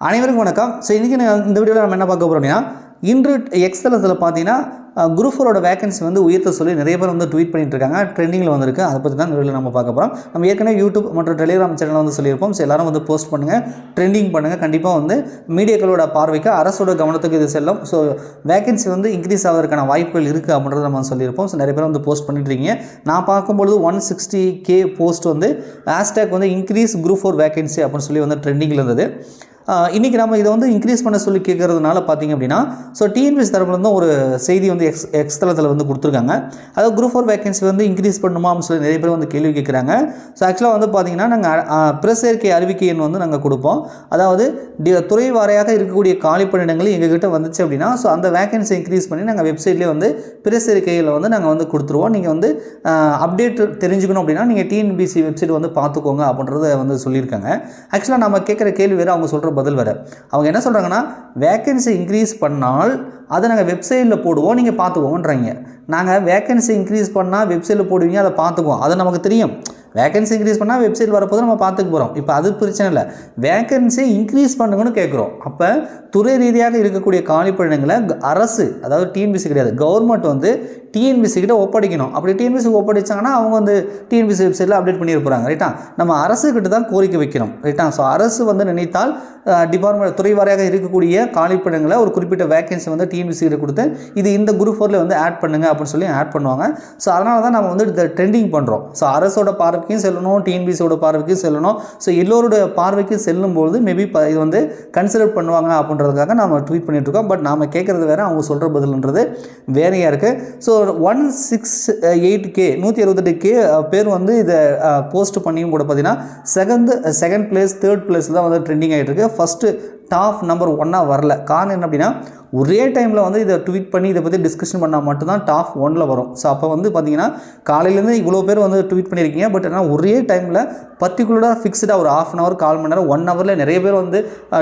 அனைவருக்கும் வணக்கம். ஸோ இன்றைக்கி இந்த வீடியோவில் நம்ம என்ன பார்க்க போகிறோம் அப்படின்னா இன்று எக்ஸ்தலத்தில் பார்த்தீங்கன்னா குரூப் ஃபோரோட வேகன்சி வந்து உயர்த்த சொல்லி நிறைய பேர் வந்து ட்வீட் பண்ணிட்டு இருக்காங்க. ட்ரெண்டிங்கில் வந்திருக்கு. அதை பற்றி தான் இந்த வீடியோவில் நம்ம பார்க்க போகிறோம் நம்ம ஏற்கனவே யூடியூப் மற்றும் டெலிகிராம் சேனலில் வந்து சொல்லியிருப்போம். ஸோ எல்லாரும் வந்து போஸ்ட் பண்ணுங்கள் ட்ரெண்டிங் பண்ணுங்கள் கண்டிப்பாக வந்து மீடியாக்களோட பார்வைக்கு அரசோட கவனத்துக்கு இது செல்லும். ஸோ வேகன்சி வந்து இன்க்ரீஸ் ஆவதற்கான வாய்ப்புகள் இருக்குது அப்படின்றத நம்ம சொல்லியிருப்போம். ஸோ நிறைய பேர் வந்து போஸ்ட் பண்ணிட்டு இருக்கீங்க. நான் பார்க்கும்பொழுது ஒன் சிக்ஸ்டி கே போஸ்ட் வந்து ஹேஷ்டேக் வந்து இன்க்ரீஸ் குரூப் ஃபோர் வேகன்சி அப்படின்னு சொல்லி வந்து ட்ரெண்டிங்கில் இருந்தது. இன்றைக்கி நம்ம இதை வந்து இன்க்ரீஸ் பண்ண சொல்லி கேட்கறதுனால பார்த்திங்க அப்படின்னா ஸோ டிஎன்பிஎஸ் தரப்புலேருந்து ஒரு செய்தி வந்து எக்ஸ் எக்ஸ் தளத்தில் வந்து கொடுத்துருக்காங்க. அதாவது குரூப் ஃபோர் வேகன்சி வந்து இன்க்ரீஸ் பண்ணுமா அப்படின்னு சொல்லி நிறைய பேர் வந்து கேள்வி கேட்குறாங்க. ஸோ ஆக்சுவலாக வந்து பார்த்திங்கன்னா நாங்கள் பிரசேர்க்கை அறிவிக்கை எண் வந்து நாங்கள் கொடுப்போம். அதாவது துறை வாரியாக இருக்கக்கூடிய காலி பணியிடங்கள் எங்ககிட்ட வந்துச்சு அப்படின்னா ஸோ அந்த வேகன்சி இன்க்ரீஸ் பண்ணி நாங்கள் வெப்சைட்லேயே வந்து பிரசேர்க்கையில் வந்து நாங்கள் வந்து கொடுத்துருவோம். நீங்கள் வந்து அப்டேட் தெரிஞ்சுக்கணும் அப்படின்னா நீங்கள் டிஎன்பிசி வெப்சைட் வந்து பார்த்துக்கோங்க அப்படின்றத வந்து சொல்லியிருக்காங்க. ஆக்சுவலாக நம்ம கேட்குற கேள்வி வேறு அவங்க சொல்கிற பதில் வர. அவங்க என்ன சொல்கிறாங்கன்னா வேக்கன்சி இன்க்ரீஸ் பண்ணால் அதை நாங்கள் வெப்சைட்டில் போடுவோம் நீங்கள் பார்த்துக்கோங்கன்றாங்க. நாங்கள் வேக்கன்சி இன்க்ரீஸ் பண்ணால் வெப்சைட்டில் போடுவீங்க அதை பார்த்துக்குவோம். அது நமக்கு தெரியும். வேகன்சி இன்க்ரீஸ் பண்ணால் வெப்சைட் வரப்போது நம்ம பார்த்துக்க போகிறோம் இப்போ அது பிரச்சனை இல்லை. வேகன்சி இன்க்ரீஸ் பண்ணுங்கன்னு கேட்குறோம் அப்போ துறை ரீதியாக இருக்கக்கூடிய காலிப்பணிகளை அரசு அதாவது டிஎன்பிசி கிடையாது கவர்மெண்ட் வந்து டிஎன்பிசி கிட்ட ஒப்படைக்கணும். அப்படி டிஎன்பிசி ஒப்படைச்சாங்கன்னா அவங்க வந்து டிஎன்பிசி வெப்சைட்டில் அப்டேட் பண்ணி போகிறாங்க ரைட்டா நம்ம அரசு கிட்ட தான் கோரிக்கை வைக்கணும் ரைட்டா ஸோ அரசு வந்து நினைத்தால் டிபார்ட்மெண்ட் துறை வாரியாக இருக்கக்கூடிய காலிப்பணிகளை ஒரு குறிப்பிட்ட வேகன்சி வந்து டிஎன்பிசி கிட்ட கொடுத்து இது இந்த குரூப் ஃபோரில் வந்து ஆட் பண்ணுங்கள் அப்படின்னு சொல்லி ஆட் பண்ணுவாங்க. ஸோ அதனால தான் நம்ம வந்து இந்த ட்ரெண்டிங் பண்ணுறோம் ஸோ அரசோட பார்வைக்கும் செல்லணும் டிஎன்பிசியோட பார்வைக்கும் செல்லணும். ஸோ எல்லோருடைய பார்வைக்கும் செல்லும்போது மேபி இது வந்து கன்சிடர் பண்ணுவாங்க அப்படின்றதுக்காக நம்ம ட்வீட் பண்ணிட்டு இருக்கோம். பட் நாம கேட்குறது வேறு அவங்க சொல்கிற பதில்ன்றது வேறையாக இருக்குது so one six eight uh, K நூற்றி அறுபத்தெட்டு கே uh, பேர் வந்து இதை போஸ்ட் uh, பண்ணியும் கூட பார்த்தீங்கன்னா second second place third place தான் வந்து ட்ரெண்டிங் ஆகிட்டு இருக்கு. ஃபஸ்ட்டு டாப் நம்பர் ஒன்னாக வரல. காரணம் என்ன அப்படின்னா ஒரே டைமில் வந்து இதை ட்வீட் பண்ணி இதை பற்றி டிஸ்கஷன் பண்ணால் மட்டும்தான் டாப் ஒனில் வரும். ஸோ அப்போ வந்து பார்த்தீங்கன்னா காலையிலேருந்து இவ்வளோ பேர் வந்து ட்வீட் பண்ணியிருக்கீங்க பட் ஆனால் ஒரே டைமில் பர்டிகுலராக ஃபிக்ஸ்டாக ஒரு ஆஃப் அன் ஹவர் கால் மணி நேரம் ஒன் ஹவரில் நிறைய பேர் வந்து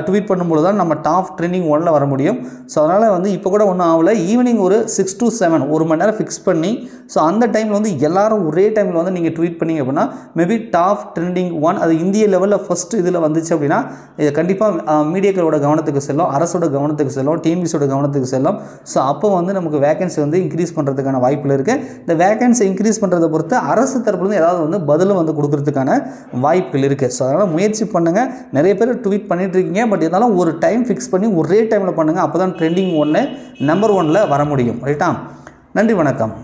ட்வீட் பண்ணும்போது தான் நம்ம டாப் ட்ரெண்டிங் ஒனில் வர முடியும். ஸோ அதனால் வந்து இப்போ கூட ஒன்றும் ஆகலை. ஈவினிங் ஒரு சிக்ஸ் டு செவன் ஒரு மணி நேரம் ஃபிக்ஸ் பண்ணி ஸோ அந்த டைமில் வந்து எல்லாரும் ஒரே டைமில் வந்து நீங்கள் ட்வீட் பண்ணிங்க அப்படின்னா மேபி டாப் ட்ரெண்டிங் ஒன் அது இந்திய லெவலில் ஃபஸ்ட்டு இதில் வந்துச்சு அப்படின்னா இது கண்டிப்பாக மீடியாக்களோட கவனத்துக்கு செல்லும் அரசோட கவனத்துக்கு செல்லும் டிஎன்பிசியோட கவனத்துக்கு செல்லும். ஸோ அப்போ வந்து நமக்கு வேகன்சி வந்து இன்க்ரீஸ் பண்ணுறதுக்கான வாய்ப்பில் இருக்குது இந்த வேகன்சி இன்க்ரீஸ் பண்ணுறதை பொறுத்து அரசு தரப்புலேருந்து ஏதாவது வந்து பதிலும் வந்து கொடுக்கறதுக்கான வாய்ப்புகள் இருக்குது ஸோ அதனால் முயற்சி பண்ணுங்கள் நிறைய பேர் ட்வீட் பண்ணிட்டு இருக்கீங்க. பட் இருந்தாலும் ஒரு டைம் ஃபிக்ஸ் பண்ணி ஒரே டைமில் பண்ணுங்கள் அப்போ தான் ட்ரெண்டிங் ஒன்று நம்பர் ஒனில் வர முடியும். ரைட்டா நன்றி வணக்கம்.